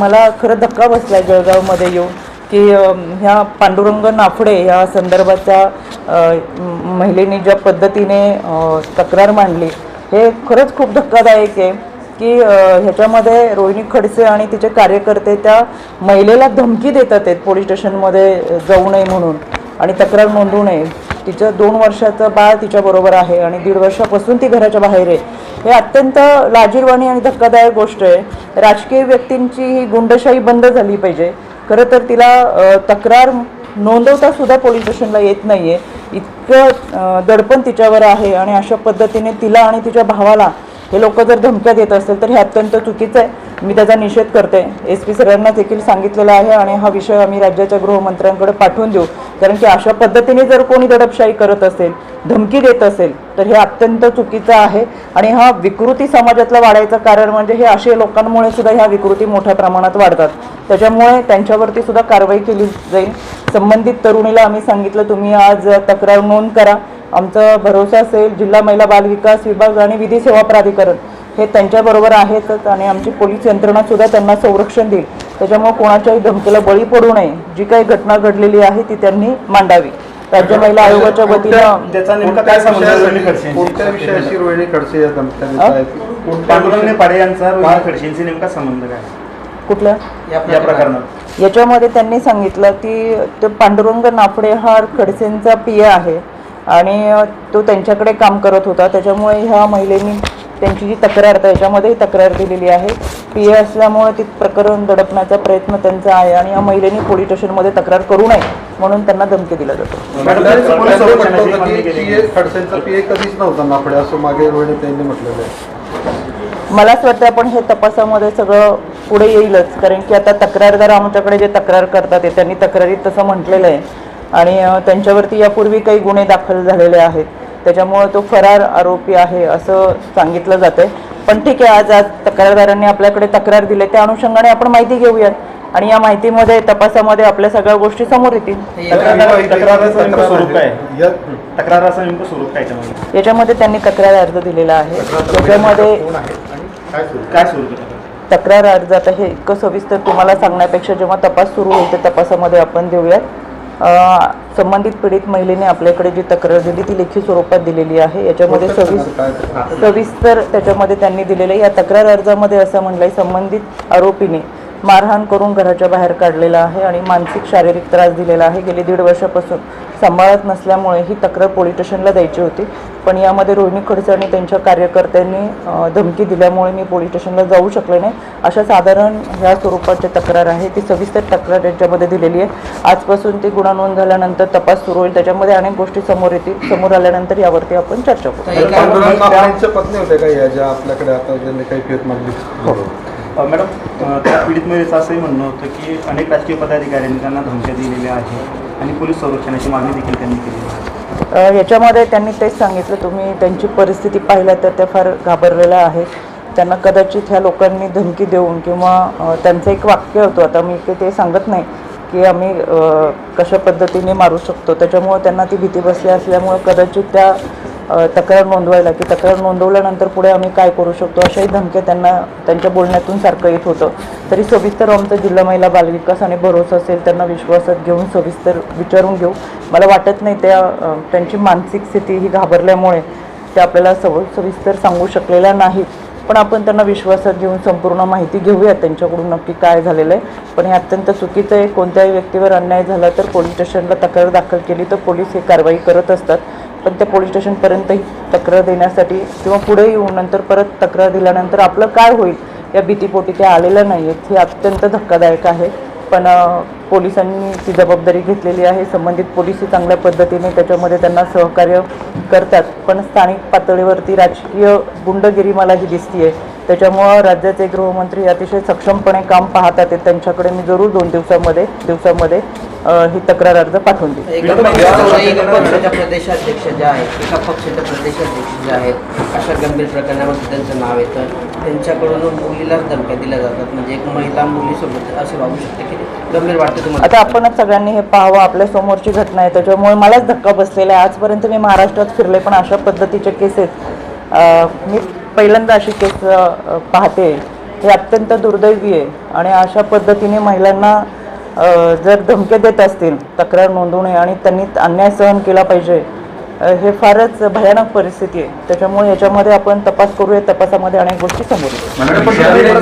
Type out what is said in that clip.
मला खरं धक्का बसला जळगावमध्ये येऊन की ह्या पांडुरंग नाफडे ह्या संदर्भाच्या महिलेने ज्या पद्धतीने तक्रार मांडली हे खरंच खूप धक्कादायक आहे की ह्याच्यामध्ये रोहिणी खडसे आणि तिचे कार्यकर्ते त्या महिलेला धमकी देतात आहेत पोलीस स्टेशनमध्ये जाऊ नये म्हणून आणि तक्रार नोंदवू नये. तिचं दोन वर्षाचं बाळ तिच्याबरोबर आहे आणि दीड वर्षापासून ती घराच्या बाहेर आहे. हे अत्यंत लाजीरवाणी आणि धक्कादायक गोष्ट आहे. राजकीय व्यक्तींची ही गुंडशाही बंद झाली पाहिजे. खरं तर तिला तक्रार नोंदवता सुद्धा पोलीस स्टेशनला येत नाही आहे इतकं दडपण तिच्यावर आहे आणि अशा पद्धतीने तिला आणि तिच्या भावाला हे लोक जर धमक्या देत असेल तर हे अत्यंत चुकीचं आहे. मी त्याचा निषेध करते. एस पी सरांना देखील सांगितलेलं आहे आणि हा विषय आम्ही राज्याच्या गृहमंत्र्यांकडे पाठवून देऊ. कारण की अशा पद्धतीने जर कोणी दडपशाही करत असेल धमकी देत असेल तर हे अत्यंत चुकीचं आहे. आणि हा विकृती समाजातला वाढायचं कारण म्हणजे हे असे लोकांमुळे सुद्धा ह्या विकृती मोठ्या प्रमाणात वाढतात. त्याच्यामुळे त्यांच्यावरती सुद्धा कारवाई केली जाईल. संबंधित तरुणीला आम्ही सांगितलं तुम्ही आज तक्रार नोंद करा. आमचा भरोसा असेल जिल्हा महिला बाल विकास विभाग आणि विधी सेवा प्राधिकरण. हे त्यांच्याबरोबर आहेतच आणि आमची पोलीस यंत्रणा सुद्धा त्यांना संरक्षण देईल. त्याच्यामुळे कोणाच्याही धमकीला बळी पडू नये. जी काही घटना घडलेली आहे ती त्यांनी मांडावी. राज्य महिला आयोगाच्या वतीनं त्याचा नेमका काय संबंध आहे? रोहिणी खडसे कोणत्या विषयाशी रोहिणी खडसेंशी नेमका संबंध काय? कुठल्या या प्रकरणात. याच्यामध्ये त्यांनी सांगितलं की ते पांडुरंग नाफडे हा खडसेंचा पी आहे आणि तो त्यांच्याकडे काम करत होता. त्याच्यामुळे ह्या महिलेनी त्यांची जी तक्रार त्याच्यामध्येही तक्रार दिलेली आहे. पी ए असल्यामुळे ती प्रकरण दडपण्याचा प्रयत्न त्यांचा आहे आणि या महिलेनी पोलीस स्टेशनमध्ये तक्रार करू नये म्हणून त्यांना धमकी दिला जातो. कधीच नव्हता नाफडे असं मागे त्यांनी म्हटलेलं आहे. मला असं वाटतं आपण हे तपासामध्ये सगळं पुढे येईलच कारण की आता तक्रारदार आमच्याकडे जे तक्रार करतात ते त्यांनी तक्रारीत तसं म्हटलेलं आहे. आणि त्यांच्यावरती यापूर्वी काही गुन्हे दाखल झालेले आहेत. त्याच्यामुळे तो फरार आरोपी आहे असं सांगितलं जातंय. पण ठीक आहे आज आज तक्रारदारांनी आपल्याकडे तक्रार दिली त्या अनुषंगाने आपण माहिती घेऊयात. आणि या माहितीमध्ये तपासामध्ये आपल्या सगळ्या गोष्टी समोर येतील. याच्यामध्ये त्यांनी तक्रार अर्ज दिलेला आहे. त्याच्यामध्ये आहे? आहे? आहे? तक्रार? अर्ज आता हे इतकं सविस्तर तुम्हाला सांगण्यापेक्षा जेव्हा तपास सुरू होईल त्या तपासामध्ये आपण देऊयात. अं, संबंधित पीडित महिलेने आपल्याकडे जी तक्रार दिली ती लेखी स्वरूपात दिलेली आहे. याच्यामध्ये कोणत्या सविस प्रकारचं काय ते? सविस्तर त्याच्यामध्ये त्यांनी दिलेलं आहे. या तक्रार अर्जामध्ये असं म्हटलंय संबंधित आरोपीने. मारहाण करून घराच्या बाहेर काढलेला आहे आणि मानसिक शारीरिक त्रास दिलेला आहे. गेली दीड वर्षापासून सांभाळत नसल्यामुळे ही तक्रार पोलीस स्टेशनला द्यायची होती. पण यामध्ये रोहिणी खडसे आणि त्यांच्या कार्यकर्त्यांनी धमकी दिल्यामुळे मी पोलीस स्टेशनला जाऊ शकले नाही. अशा साधारण ह्या स्वरूपाची तक्रार आहे. ती सविस्तर तक्रार याच्यामध्ये दिलेली आहे. आजपासून ती गुन्हा नोंद झाल्यानंतर तपास सुरू होईल. त्याच्यामध्ये अनेक गोष्टी समोर येतील. समोर आल्यानंतर यावरती आपण चर्चा करू. आपल्याकडे मॅडम त्या पीडित महिलेचं असंही म्हणणं होतं की अनेक राजकीय पदाधिकाऱ्यांनी त्यांना धमक्या दिलेल्या आहेत आणि पोलीस संरक्षणाची मागणी देखील त्यांनी केली आहे. याच्यामध्ये त्यांनी तेच सांगितलं तुम्ही त्यांची परिस्थिती पाहिल्या तर त्या फार घाबरलेल्या आहेत. त्यांना कदाचित ह्या लोकांनी धमकी देऊन किंवा त्यांचं एक वाक्य होतं आता मी ते ते सांगत नाही की आम्ही कशा पद्धतीने मारू शकतो. त्याच्यामुळं त्यांना ती भीती बसली असल्यामुळं कदाचित त्या तक्रार नोंदवायला की तक्रार नोंदवल्यानंतर पुढे आम्ही काय करू शकतो? अशाही धमक्या त्यांना त्यांच्या बोलण्यातून सारखं येत होतं. तरी सविस्तर आमचं जिल्हा महिला बालविकास आणि भरोसा असेल त्यांना विश्वासात घेऊन सविस्तर विचारून घेऊ. मला वाटत नाही त्या त्यांची मानसिक स्थिती ही घाबरल्यामुळे त्या आपल्याला सव सविस्तर सांगू शकलेल्या नाहीत. पण आपण त्यांना विश्वासात घेऊन संपूर्ण माहिती घेऊया त्यांच्याकडून नक्की काय झालेलं आहे. पण हे अत्यंत चुकीचं आहे. कोणत्याही व्यक्तीवर अन्याय झाला तर पोलीस स्टेशनला तक्रार दाखल केली तर पोलीस हे कारवाई करत असतात. पण त्या पोलीस स्टेशनपर्यंतही तक्रार देण्यासाठी किंवा पुढे येऊन नंतर परत तक्रार दिल्यानंतर आपलं काय होईल? या भीतीपोटी त्या आलेल्या नाही आहेत हे अत्यंत धक्कादायक आहे. पण पोलिसांनी ती जबाबदारी घेतलेली आहे. संबंधित पोलिसही चांगल्या पद्धतीने त्याच्यामध्ये त्यांना सहकार्य करतात. पण स्थानिक पातळीवरती राजकीय गुंडगिरी मला ही दिसतीये. त्याच्यामुळं राज्याचे गृहमंत्री अतिशय सक्षमपणे काम पाहतात त्यांच्याकडे मी जरूर दोन दिवसामध्ये दिवसामध्ये ही तक्रार अर्ज पाठवून एका पक्षाच्या प्रदेशाध्यक्ष ज्या आहेत एका पक्षाच्या प्रदेशाध्यक्ष ज्या आहेत अशा गंभीर प्रकरणामध्ये त्यांचं नाव येतं. त्यांच्याकडून मुलीलाच धमक्या दिल्या जातात. म्हणजे एक महिला मुलीसोबत असे वागू शकते की नाही? गंभीर वाटते तुम्हाला? आता आपणच सगळ्यांनी हे पाहावं. आपल्या समोरची घटना आहे. त्याच्यामुळे मलाच धक्का बसलेला आहे. आजपर्यंत मी महाराष्ट्रात फिरले पण अशा पद्धतीचे केसेस मी पहिल्यांदा अशी केस पाहते. हे अत्यंत दुर्दैवी आहे. आणि अशा पद्धतीने महिलांना जर धमक्या देत असतील तक्रार नोंदवणे आणि त्यांनी अन्याय सहन केला पाहिजे हे फारच भयानक परिस्थिती आहे. त्याच्यामुळे याच्यामध्ये आपण तपास करूया तपासामध्ये अनेक गोष्टी समोर